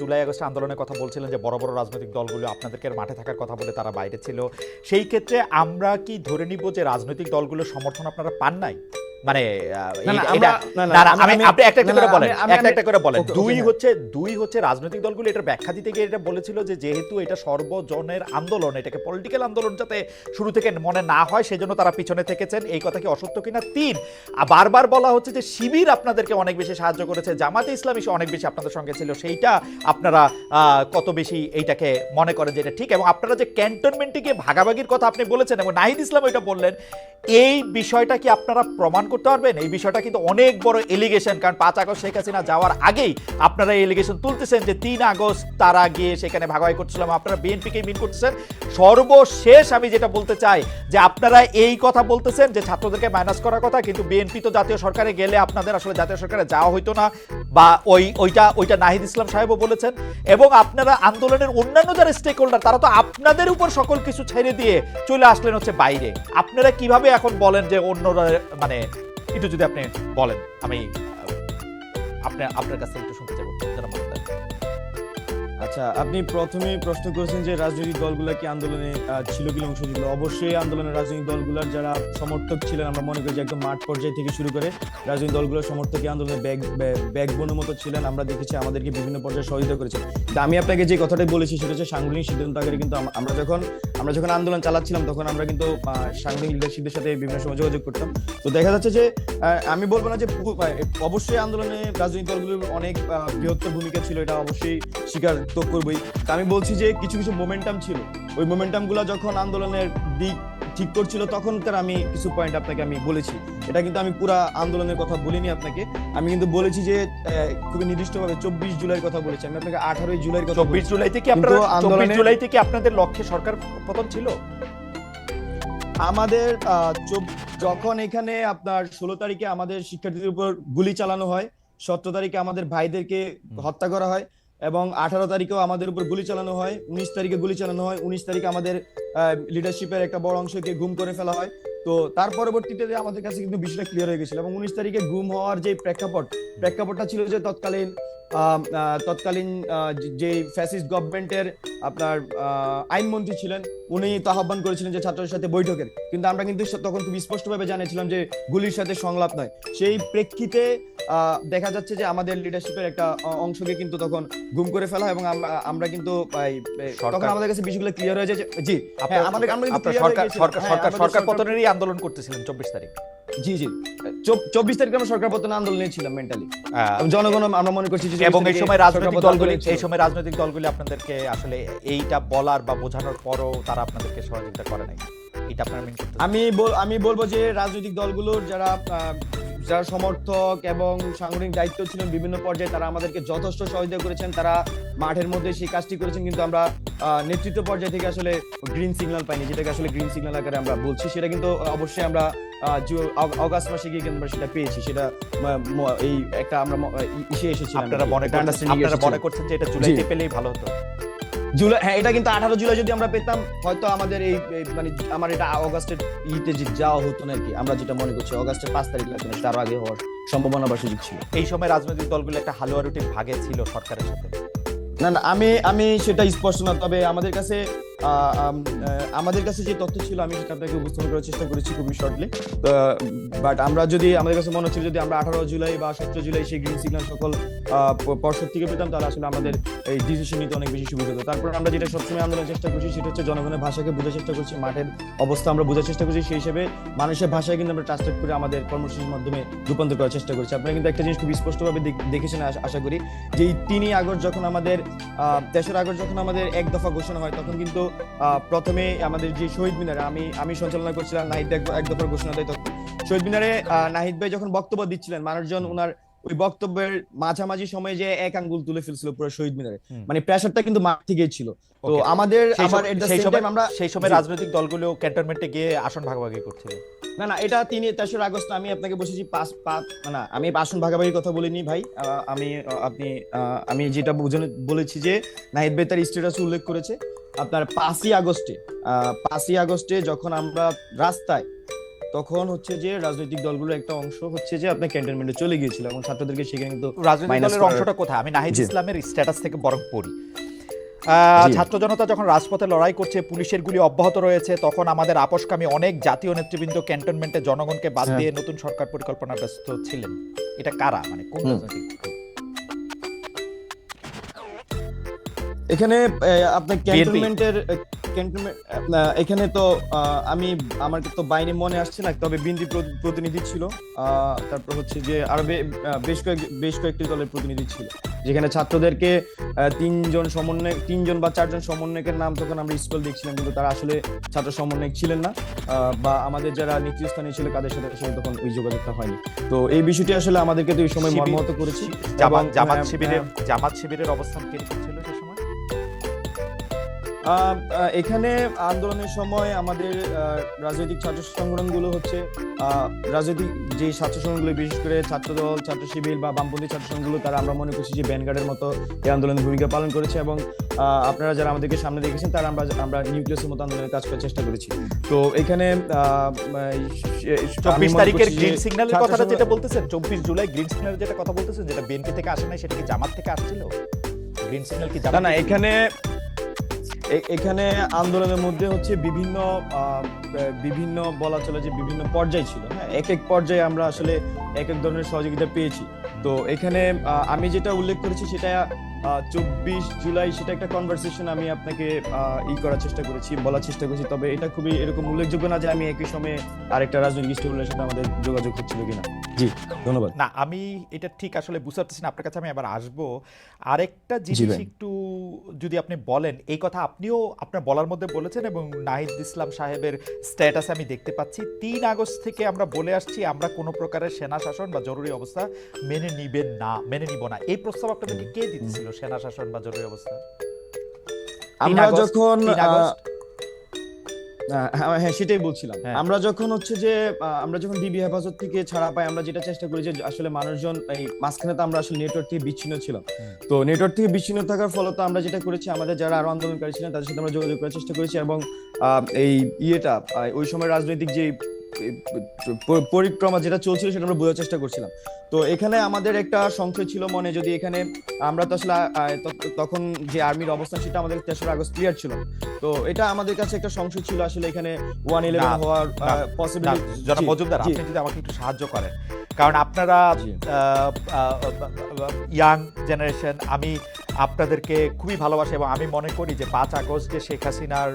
July August আন্দোলনের কথা বলছিলেন যে বড় বড় রাজনৈতিক দলগুলো আপনাদেরকে মাঠে থাকার কথা বলে তারা বাইরে ছিল। সেই ক্ষেত্রে আমরা কি ধরে নিব যে রাজনৈতিক দলগুলোর সমর্থন আপনারা পান নাই? মানে আপনি একটা একটা করে বলেন একটা একটা করে বলেন। দুই হচ্ছে দুই হচ্ছে রাজনৈতিক দলগুলো এটার ব্যাখ্যা দিতে গিয়ে এটা বলেছিল যে যেহেতু এটা সর্বজনের আন্দোলন এটাকে পলিটিক্যাল আন্দোলন যাতে শুরু থেকে মনে না হয় সেজন্য তারা পিছনে থেকেছেন। এই কথা কি অসত্য কিনা? তিন বারবার বলা হচ্ছে যে শিবির আপনাদেরকে অনেক বেশি সাহায্য করেছে জামাতে ইসলামী অনেক বেশি আপনাদের সঙ্গে ছিল সেইটা আপনারা আহ, কত বেশি এইটাকে মনে করেন যে এটা ঠিক? এবং আপনারা যে ক্যান্টনমেন্টে গিয়ে ভাগাভাগির কথা আপনি বলেছেন এবং নাহিদ ইসলাম এটা বললেন এই বিষয়টা কি আপনারা প্রমাণ করতে পারবেন। এই বিষয়টা কিন্তু অনেক বড় এলিগেশন কারণ পাঁচ আগস্ট শেখ হাসিনা যাওয়ার আগেই আপনারা এলিগেশন তুলতেছেন যে তিন আগস্ট তারা গিয়ে সেখানে ভাগাভাগি করছিলাম আপনারা বিএনপিকে মিন করতেছেন। সর্বশেষ আমি যেটা বলতে চাই যে আপনারা এই কথা বলতেছেন যে ছাত্রদেরকে মাইনাস করার কথা, কিন্তু বিএনপি তো জাতীয় সরকারে গেলে আপনাদের আসলে জাতীয় সরকারে যাওয়া হইতো না, বা ওই, ওইটা ওইটা নাহিদ ইসলাম সাহেবও বলেছেন। এবং আপনারা আন্দোলনের অন্যান্য যারা স্টেক হোল্ডার তারা তো আপনাদের উপর সকল কিছু ছেড়ে দিয়ে চলে আসলেন হচ্ছে বাইরে। আপনারা কীভাবে এখন বলেন যে অন্যরা মানে একটু যদি আপনি বলেন, আমি আপনার আপনার কাছে একটু শুনতে চাইব। মজুমদার। আচ্ছা আপনি প্রথমে প্রশ্ন করেছেন যে রাজনৈতিক দলগুলো কি আন্দোলনে ছিল কি অংশ ছিল অবশ্যই আন্দোলনের রাজনৈতিক দলগুলোর যারা সমর্থক ছিলেন, আমরা মনে করি যে একদম মাঠ পর্যায় থেকে শুরু করে রাজনৈতিক দলগুলোর সমর্থক আন্দোলনে ব্যাগ ব্যাকবোনের মতো ছিলেন। আমরা দেখেছি আমাদেরকে বিভিন্ন পর্যায়ে সহযোগিতা কিন্তু আমি আপনাকে যে কথাটাই বলেছি, সেটা হচ্ছে সাংগঠনিক সিদ্ধান্ত আকারে কিন্তু আমরা যখন আমরা যখন আন্দোলন চালাচ্ছিলাম তখন আমরা কিন্তু আহ, লিডারশিপের সাথে বিভিন্ন সময় যোগাযোগ করতাম। তো দেখা যাচ্ছে যে আমি বলব না যে অবশ্যই আন্দোলনে রাজনৈতিক দলগুলোর অনেক বৃহত্তর ভূমিকা ছিল এটা অবশ্যই স্বীকার তো করবই। আমি বলছি যে কিছু কিছু মোমেন্টাম ছিল। ওই মোমেন্টামগুলো যখন আন্দোলনের দিক ঠিক করছিল তখনকার আমি কিছু পয়েন্ট আপনাকে আমি বলেছি। এটা কিন্তু আমি পুরা আন্দোলনের কথা বলিনি আপনাকে। আমি কিন্তু বলেছি যে খুবই নির্দিষ্টভাবে চব্বিশ জুলাইয়ের কথা বলেছি। আমি আপনাকে আঠারোই জুলাইয়ের কথা চব্বিশ। জুলাই থেকে আপনারা চব্বিশ জুলাই থেকে আপনাদের লক্ষ্যে সরকার পতন ছিল? আমাদের আহ, যখন এখানে আপনার ষোলো তারিখে আমাদের শিক্ষার্থীদের উপর গুলি চালানো হয় সতেরো তারিখে আমাদের ভাইদেরকে হত্যা করা হয় এবং আঠারো তারিখেও আমাদের উপর গুলি চালানো হয়, উনিশ তারিখে গুলি চালানো হয়, উনিশ তারিখে আমাদের লিডারশিপের একটা বড় অংশকে গুম করে ফেলা হয়। তো তার পরবর্তীতে আমাদের কাছে কিন্তু বিষয়টা ক্লিয়ার হয়ে গেছিল এবং উনিশ তারিখে গুম হওয়ার যে প্রেক্ষাপট, প্রেক্ষাপটটা ছিল যে তৎকালীন তৎকালীন যে- ফ্যাসিস্ট গভর্নমেন্টের আপনার আইনমন্ত্রী ছিলেন উনি তো আহ্বান করেছিলেন যে ছাত্রদের সাথে বৈঠকের। কিন্তু আমরা কিন্তু তখন খুব স্পষ্টভাবে জানিয়েছিলাম যে গুলির সাথে সংলাপ নয়। সেই প্রেক্ষিতে আহ, দেখা যাচ্ছে যে আমাদের লিডারশিপের একটা অংশকে কিন্তু তখন গুম করে ফেলা হয় এবং আমরা কিন্তু তখন আমাদের কাছে বিষয়গুলো ক্লিয়ার হয়ে যায় জি হ্যাঁ, আমাদের আমরা সরকার। সরকার হ্যাঁ, সরকার পতনেরই আন্দোলন করতেছিলেন চব্বিশ তারিখ। জি জি। চব্বিশ তারিখে আমরা সরকার পতন আন্দোলনে ছিলাম মেন্টালি জনগণ আমরা মনে করছি যে এবং 24 এই সময় রাজনৈতিক দলগুলি এই সময় রাজনৈতিক দলগুলি আপনাদেরকে আসলে এইটা বলার বা বোঝানোর পরও তারা আপনাদেরকে সহযোগিতা করে নাই। এটা আপনারা আমি আমি বলব যে রাজনৈতিক দলগুলোর যারা যারা সমর্থক এবং সাংগঠনিক দায়িত্ব ছিলেন বিভিন্ন পর্যায়ে তারা আমাদেরকে যথেষ্ট সহযোগিতা করেছেন। তারা মাঠের মধ্যে সেই কাজটি করেছেন কিন্তু আমরা নেতৃত্ব পর্যায় থেকে আসলে গ্রিন সিগন্যাল পাইনি যেটাকে আসলে গ্রিন সিগন্যাল আকারে আমরা বলছি। সেটা কিন্তু অবশ্যই আমরা অগাস্ট মাসে গিয়ে কিন্তু আমরা সেটা পেয়েছি। সেটা এই একটা আমরা ইসে এসেছি আপনারা মনে করছেন আপনারা মনে করছেন যে এটা জুলাইতে পেলেই ভালো হতো। জুলাই হ্যাঁ এটা কিন্তু আঠারো জুলাই যদি আমরা পেতাম হয়তো আমাদের এই মানে আমার এটা অগাস্টের ইতে যে যাওয়া হতো না কি আমরা যেটা মনে করছি অগাস্টের পাঁচ তারিখ লাগছে না তার আগে হওয়ার সম্ভাবনা বা সুযোগ ছিল। এই সময় রাজনৈতিক দলগুলো একটা হালুয়া রুটির ভাগে ছিল সরকারের সাথে। না না আমি আমি সেটা স্পষ্ট না তবে আমাদের কাছে আমাদের কাছে যে তথ্য ছিল, আমি আপনাকে উপস্থাপন করার চেষ্টা করেছি খুবই শর্টলি বাট আমরা যদি, আমাদের কাছে মনে হচ্ছিল যদি আমরা আঠারো জুলাই বা সতেরো জুলাই সেই গ্রিন সিগন্যাল সকল পর্ষদ থেকে পেতাম, তাহলে আসলে আমাদের এই ডিসিশন নিতে অনেক বেশি সুবিধা হতো। তারপর আমরা যেটা সবসময় আন্দোলনের চেষ্টা করছি, সেটা হচ্ছে জনগণের ভাষাকে বোঝার চেষ্টা করছি, মাঠের অবস্থা আমরা বোঝার চেষ্টা করছি, সেই হিসেবে মানুষের ভাষায় কিন্তু আমরা ট্রান্সলেট করে আমাদের কর্মসূচির মাধ্যমে রূপান্তর করার চেষ্টা করছি। আপনারা কিন্তু একটা জিনিস খুব স্পষ্টভাবে দেখ- দেখেছেন আশা- করি, যে এই তিনই আগস্ট যখন আমাদের তেসরা আগস্ট যখন আমাদের এক দফা ঘোষণা হয়, তখন কিন্তু প্রথমে আমাদের যে শহীদ মিনারে আমি আমি সঞ্চালনা করছিলাম নাহিদ এক দফার ঘোষণা দেয় তখন। শহীদ মিনারে নাহিদ ভাই যখন বক্তব্য দিচ্ছিলেন মানুষজন ওনার ওই বক্তব্যের মাঝামাঝি সময়ে যে এক আঙ্গুল তুলে ফেলছিল পুরো শহীদ মিনারে। মানে প্রেশারটা কিন্তু মাঠ থেকেই ছিল। তো আমাদের সেই সময়- সেই সময় আমরা সেই সময় রাজনৈতিক দলগুলো ক্যান্টনমেন্টে গিয়ে আসন ভাগাভাগি করছিল। না না এটা তিনি তেসরা আগস্ট আমি আপনাকে বসেছি পাঁচ পাঁচ না আমি আসন ভাগাভাগির কথা বলিনি ভাই। আমি আপনি আমি যেটা বলেছি যে নাহিদ ভাই তার স্ট্যাটাস উল্লেখ করেছে। আপনার পাঁচই আগস্টে পাঁচই আগস্টে যখন আমরা রাস্তায় তখন হচ্ছে যে রাজনৈতিক দলগুলোর একটা অংশ হচ্ছে যে আপনার ক্যান্টনমেন্টে চলে গিয়েছিল এবং ছাত্রদেরকে সেখানে কিন্তু রাজনৈতিক দলের অংশটা কোথায়? আমি নাহিদ ইসলামের স্ট্যাটাস থেকে বরং পড়ি। আহ, ছাত্র জনতা যখন রাজপথে লড়াই করছে পুলিশের গুলি অব্যাহত রয়েছে তখন আমাদের আপোষকামী অনেক জাতীয় নেতৃবৃন্দ ক্যান্টনমেন্টে জনগণকে বাদ হ্যাঁ। দিয়ে নতুন সরকার পরিকল্পনা ব্যস্ত ছিলেন। এটা কারা? মানে কোন রাজনৈতিক এখানে আপনার ক্যান্টনমেন্টের ক্যান্টনমেন্ট এখানে তো আমি আমার তো বাইরে মনে আসছে না তবে বিএনপি প্রতিনিধি ছিল। তারপর হচ্ছে যে আরও বেশ কয়েক বেশ কয়েকটি দলের প্রতিনিধি ছিল। যেখানে ছাত্রদেরকে তিনজন সমন্বয় তিনজন বা চারজন সমন্বয়কের নাম তখন আমরা স্কুল দেখছিলাম কিন্তু তারা আসলে ছাত্র সমন্বয়ক ছিলেন না। আহ, বা আমাদের যারা নেতৃস্থানীয় ছিল তাদের সাথে আসলে তখন ওই যোগাযোগটা হয়নি। তো এই বিষয়টি আসলে আমাদেরকে তো এই সময় মর্মাহত করেছি জামাত শিবিরের জামাত শিবিরের অবস্থান কীরকম ছিল এখানে আন্দোলনের সময় আমাদের রাজনৈতিক ছাত্র সংগঠনগুলো হচ্ছে রাজনৈতিক যে ছাত্র সংগঠনগুলো বিশেষ করে ছাত্রদল ছাত্র শিবির বা বামপন্থী ছাত্র সংগঠনগুলো তারা আমরা মনে করছি যে ব্যানগার্ডের মতো এই আন্দোলনের ভূমিকা পালন করেছে এবং আপনারা যারা আমাদেরকে সামনে দেখেছেন তারা আমরা আমরা নিউক্লিয়াসের মতো আন্দোলনের কাজ করার চেষ্টা করেছি। তো এখানে চব্বিশ তারিখের গ্রিন সিগন্যালের কথাটা যেটা বলতেছেন চব্বিশ জুলাই গ্রিন সিগন্যালের যেটা কথা বলতেছেন যেটা বিএনপি থেকে আসে নাই সেটা কি জামাত থেকে আসছিল? গ্রিন সিগন্যাল কি না না এখানে এখানে আন্দোলনের মধ্যে হচ্ছে বিভিন্ন বিভিন্ন বলা চলে যে বিভিন্ন পর্যায় ছিল। হ্যাঁ এক এক পর্যায়ে আমরা আসলে এক এক ধরনের সহযোগিতা পেয়েছি। তো এখানে আমি যেটা উল্লেখ করেছি সেটা চব্বিশ জুলাই সেটা একটা কনভারসেশন আমি আপনাকে ই করার চেষ্টা করেছি বলার চেষ্টা করেছি। তবে এটা খুবই এরকম উল্লেখযোগ্য না যে আমি একই সময়ে আরেকটা রাজনৈতিক স্টেবলের সাথে আমাদের যোগাযোগ হচ্ছিল কিনা। জি ধন্যবাদ। না আমি এটা ঠিক আসলে বুঝতে পারতেছি না আপনার কাছে আমি আবার আসব। আরেকটা জিনিস একটু যদি আপনি বলেন এই কথা আপনিও আপনার বলার মধ্যে বলেছেন এবং নাহিদ ইসলাম সাহেবের স্ট্যাটাসে আমি দেখতে পাচ্ছি। তিন আগস্ট থেকে আমরা বলে আসছি আমরা কোনো প্রকারের সেনা শাসন বা জরুরি অবস্থা মেনে নিবেন না মেনে নিব না। এই প্রস্তাব আপনাদেরকে কে দিতেছিল? সেনা শাসন বা জরুরি অবস্থা? আমরা যখন হ্যাঁ হ্যাঁ, সেটাই বলছিলাম। হ্যাঁ। আমরা যখন হচ্ছে যে আমরা যখন ডিবি হেফাজত থেকে ছাড়া পাই আমরা যেটা চেষ্টা করি যে আসলে মানুষজন এই মাঝখানে তো আমরা আসলে নেটওয়ার্ক থেকে বিচ্ছিন্ন ছিলাম। তো নেটওয়ার্ক থেকে বিচ্ছিন্ন থাকার ফলে তো আমরা যেটা করেছি আমাদের যারা আরও আন্দোলনকারী ছিলেন তাদের সাথে আমরা যোগাযোগ করার চেষ্টা করেছি এবং আহ, এই ইয়েটা ওই সময় রাজনৈতিক যে পরিক্রমা যেটা চলছিল সেটা আমরা বোঝার চেষ্টা করছিলাম। তো এখানে আমাদের একটা সংশয় ছিল মনে যদি এখানে আমরা তো আসলে তখন যে আর্মির অবস্থান সেটা আমাদের তেসরা আগস্ট ক্লিয়ার ছিল। তো এটা আমাদের কাছে একটা সংশয় ছিল আসলে এখানে ওয়ান ইলেভেন হওয়ার পসিবিলিটি জনাব মজুমদার আপনি যদি আমাকে একটু সাহায্য করেন। কারণ আপনারা। ইয়াং জেনারেশন আমি আপনাদেরকে খুবই ভালোবাসি এবং আমি মনে করি যে পাঁচ আগস্ট যে শেখ হাসিনার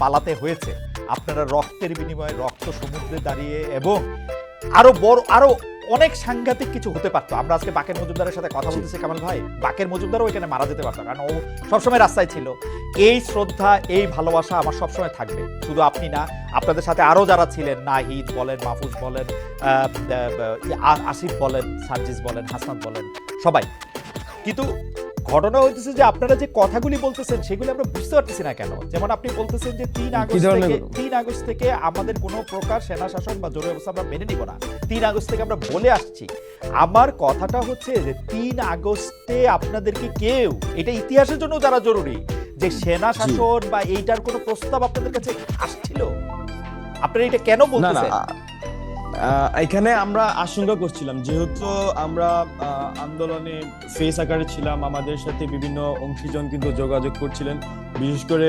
পালাতে হয়েছে আপনারা রক্তের বিনিময়ে রক্ত সমুদ্রে দাঁড়িয়ে এবং আরও বড় আরও অনেক সাংঘাতিক কিছু হতে পারতো। আমরা আজকে বাকের মজুমদারের সাথে কথা বলতেছি কামাল ভাই। বাকের মজুমদারও এখানে মারা যেতে পারতো কারণ ও সবসময় রাস্তায় ছিল। এই শ্রদ্ধা এই ভালোবাসা আমার সবসময় থাকবে। শুধু আপনি না আপনাদের সাথে আরও যারা ছিলেন নাহিদ বলেন মাহফুজ বলেন আসিফ বলেন সার্জিস বলেন হাসনাত বলেন সবাই। কিন্তু ঘটনা হইতেছে যে আপনারা যে কথাগুলি বলতেছেন সেগুলি আমরা বুঝতে পারতেছি না কেন? যেমন আপনি বলতেছেন যে তিন আগস্ট থেকে তিন আগস্ট থেকে আমাদের কোনো প্রকার সেনা শাসন বা জরুরি অবস্থা আমরা মেনে নিব না। তিন আগস্ট থেকে আমরা বলে আসছি। আমার কথাটা হচ্ছে যে তিন আগস্টে আপনাদেরকে কেউ এটা ইতিহাসের জন্য যারা জরুরি যে সেনা শাসন বা এইটার কোনো প্রস্তাব আপনাদের কাছে আসছিল? আপনারা এটা কেন বলতেছেন? এখানে আমরা আশঙ্কা করছিলাম, যেহেতু আমরা আন্দোলনে ফেস আকারে ছিলাম, আমাদের সাথে বিভিন্ন অংশীজন কিন্তু যোগাযোগ করছিলেন। বিশেষ করে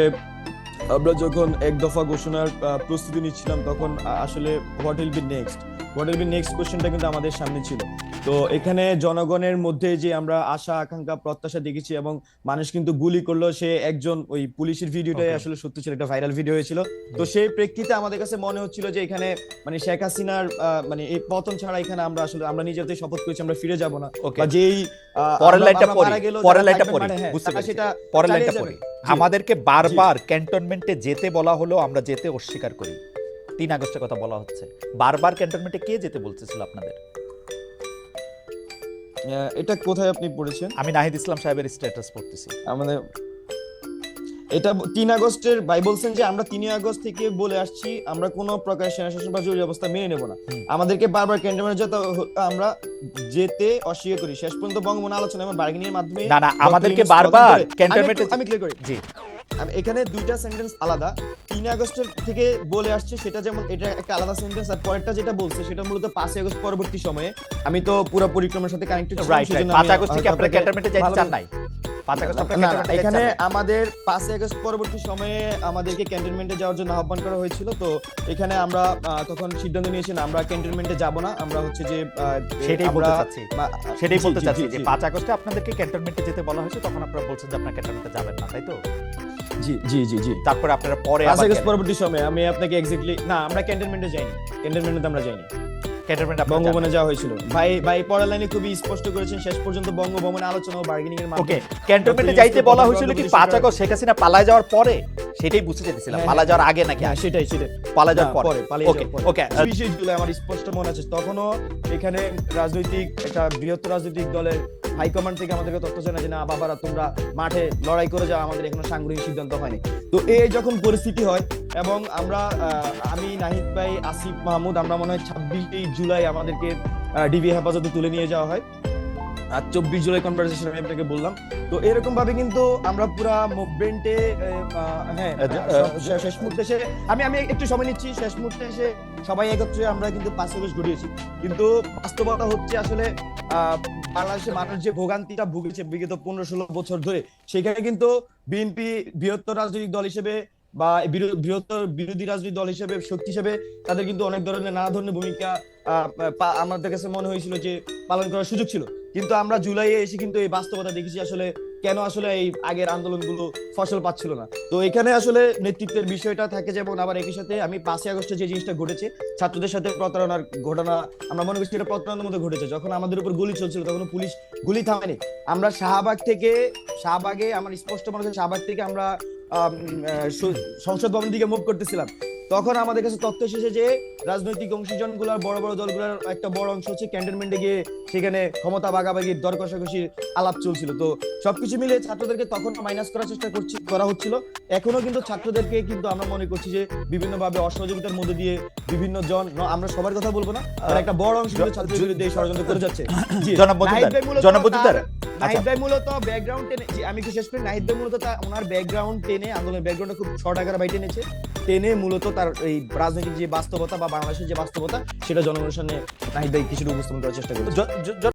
আমরা যখন এক দফা ঘোষণার প্রস্তুতি নিচ্ছিলাম, তখন আসলে what will be next? What will be next কোশ্চেনটা কিন্তু আমাদের সামনে ছিল। তো এখানে জনগণের মধ্যে যে আমরা আশা আকাঙ্ক্ষা প্রত্যাশা দেখেছি এবং মানুষ কিন্তু গুলি করল সে একজন ওই পুলিশের ভিডিওটাই আসলে সত্যি ছিল একটা ভাইরাল ভিডিও হয়েছিল। তো সেই প্রেক্ষিতে আমাদের কাছে মনে হচ্ছিল যে এখানে মানে শেখ হাসিনার মানে এই পতন ছাড়া এখানে আমরা আসলে আমরা নিজেদের শপথ করেছি আমরা ফিরে যাব না। বা যেই পরের লাইনটা পড়ি। পরের লাইনটা পড়ি। হ্যাঁ, বুঝতে পেরেছি। পরের লাইনটা। পড়ি। আমাদেরকে বারবার ক্যান্টনমেন্টে যেতে বলা হলো আমরা যেতে অস্বীকার করি। তিন আগস্টের কথা বলা হচ্ছে। বারবার ক্যান্টনমেন্টে কে যেতে বলতেছিল আপনাদের? এটা কোথায় আপনি পড়েছেন? আমি নাহিদ ইসলাম সাহেবের স্ট্যাটাস পড়তেছি। আমাদের এটা তিন আগস্টের ভাই বলছেন যে আমরা তিন আগস্ট থেকে বলে আসছি আমরা কোনো প্রকার সেনা শাসন বা জরুরি অবস্থা মেনে নেব না। আমাদেরকে বারবার ক্যান্টনমেন্টে যেতে আমরা যেতে অস্বীকার করি। শেষ পর্যন্ত বঙ্গবন্ধু আলোচনা এবং বার্গেনিং এর মাধ্যমে না না আমাদেরকে বারবার ক্যান্টনমেন্টে আমি ক্লিয়ার করি জি। এখানে দুইটা সেন্টেন্স আলাদা। তিন আগস্টের থেকে বলে আসছে সেটা যেমন এটা একটা আলাদা সেন্টেন্স আর পরেরটা যেটা বলছে সেটা মূলত পাঁচই আগস্ট পরবর্তী সময়ে। আমি তো পুরো পরিক্রমার সাথে কানেক্টেড রাইট পাঁচ আগস্ট থেকে আপনারা ক্যান্টনমেন্টে যাইতে চান নাই। পাঁচ এখানে? আমাদের পাঁচই আগস্ট পরবর্তী সময়ে আমাদেরকে ক্যান্টনমেন্টে যাওয়ার জন্য আহ্বান করা হয়েছিল। তো এখানে আমরা তখন সিদ্ধান্ত নিয়েছি না, আমরা ক্যান্টনমেন্টে যাব না। আমরা হচ্ছে যে সেটাই বলতে চাচ্ছি। সেটাই বলতে চাচ্ছি যে পাঁচ আগস্টে আপনাদেরকে ক্যান্টনমেন্টে যেতে বলা হয়েছে তখন আপনারা বলছেন যে আপনারা ক্যান্টনমেন্টে যাবেন না তাই তো? জি জি জি জি। তারপরে আপনারা পরে আবার পরবর্তী সময়ে আমি আপনাকে এক্স্যাক্টলি না আমরা ক্যান্টনমেন্টে যাইনি। ক্যান্টনমেন্টে আমরা যাইনি। ক্যান্টনমেন্টে। বঙ্গভবনে যাওয়া হয়েছিল। ভাই ভাই পরের লাইনে খুবই স্পষ্ট করেছেন শেষ পর্যন্ত বঙ্গভবনে আলোচনা ও বার্গেনিং এর মাধ্যমে ক্যান্টনমেন্টে যাইতে বলা হয়েছিল কি অবধি পাঁচ আগস্ট শেখ হাসিনা পালায় যাওয়ার পরে? সেটাই বুঝতে চাইছিলাম হ্যাঁ, পালা যাওয়ার আগে নাকি? হ্যাঁ সেটাই সেটাই। পালা যাওয়ার পরে। ওকে ওকে বিশে জুলাই আমার স্পষ্ট মনে আছে। তখনও এখানে রাজনৈতিক একটা বৃহত্তর রাজনৈতিক দলের হাইকমান্ড থেকে আমাদেরকে তথ্য জানা যে, না, বাবারা, তোমরা মাঠে লড়াই করে যাও, আমাদের এখনও সাংগঠনিক সিদ্ধান্ত হয়নি। তো এই যখন পরিস্থিতি হয় এবং আমরা আমি, নাহিদ ভাই, আসিফ মাহমুদ, আমরা মনে হয় ছাব্বিশে জুলাই আমাদেরকে ডিবি হেফাজতে তুলে নিয়ে যাওয়া হয়। আর চব্বিশ জুলাই কনভারসেশন আমি আপনাকে বললাম। তো এরকম ভাবে কিন্তু আমরা পুরা মুভমেন্টে হ্যাঁ শেষ- মুহূর্তে এসে আমি আমি একটু সময় নিচ্ছি শেষ মুহূর্তে এসে সবাই একত্রে আমরা কিন্তু পাঁচ আগস্ট ঘটিয়েছি কিন্তু বাস্তবতা হচ্ছে আসলে বাংলাদেশের মানুষ যে ভোগান্তিটা ভুগেছে বিগত পনেরো ষোলো বছর ধরে সেখানে কিন্তু বিএনপি বৃহত্তর রাজনৈতিক দল হিসেবে বা বৃহত্তর বিরোধী রাজনৈতিক দল হিসেবে শক্তি হিসেবে তাদের কিন্তু অনেক ধরনের নানা ধরনের ভূমিকা আমাদের কাছে মনে হয়েছিল যে পালন করার সুযোগ ছিল। কিন্তু আমরা জুলাইয়ে এসে কিন্তু এই বাস্তবতা দেখেছি আসলে কেন আসলে এই আগের আন্দোলনগুলো ফসল পাচ্ছিল না। তো এখানে আসলে নেতৃত্বের বিষয়টা থাকে যেমন আবার একই সাথে আমি পাঁচই আগস্টে যে জিনিসটা ঘটেছে, ছাত্রদের সাথে প্রতারণার ঘটনা, আমরা মনে করছি এটা প্রতারণার মধ্যে ঘটেছে। যখন আমাদের উপর গুলি চলছিল, তখন পুলিশ গুলি থামেনি। আমরা শাহবাগ থেকে, শাহবাগে আমার স্পষ্ট মনে হচ্ছে শাহবাগ থেকে আমরা সংসদ ভবন দিকে মুভ করতেছিলাম। তখন আমাদের কাছে তথ্য এসেছে যে রাজনৈতিক অংশীজনগুলোর বড় বড় দলগুলোর একটা বড় অংশ হচ্ছে ক্যান্টনমেন্টে গিয়ে সেখানে ক্ষমতা বাগাবাগির দর কষাকষির আলাপ চলছিল। তো সবকিছু মিলে ছাত্রদেরকে তখন মাইনাস করার চেষ্টা করছি করা হচ্ছিল। এখনও কিন্তু ছাত্রদেরকে কিন্তু আমরা মনে করছি যে বিভিন্ন ভাবে অসহযোগিতার মধ্যে দিয়ে বিভিন্ন জন আমরা সবার কথা বলব না একটা বড় অংশ ছাত্রদের বিরুদ্ধে এই ষড়যন্ত্র করে যাচ্ছে। নাহিদ ভাই মূলত ভাই ব্যাকগ্রাউন্ড টেনে আমি কি শেষ করি। নাহিদ ভাই মূলত ওনার ব্যাকগ্রাউন্ড টেনে আন্দোলনের ব্যাকগ্রাউন্ডটা খুব শর্ট আকারে বাই টেনেছে টেনে মূলত তার এই রাজনৈতিক যে বাস্তবতা বা বাংলাদেশের যে বাস্তবতা, সেটা জনগণের সামনে নাহিদ ভাই কিছুটা উপস্থাপন করার চেষ্টা জ-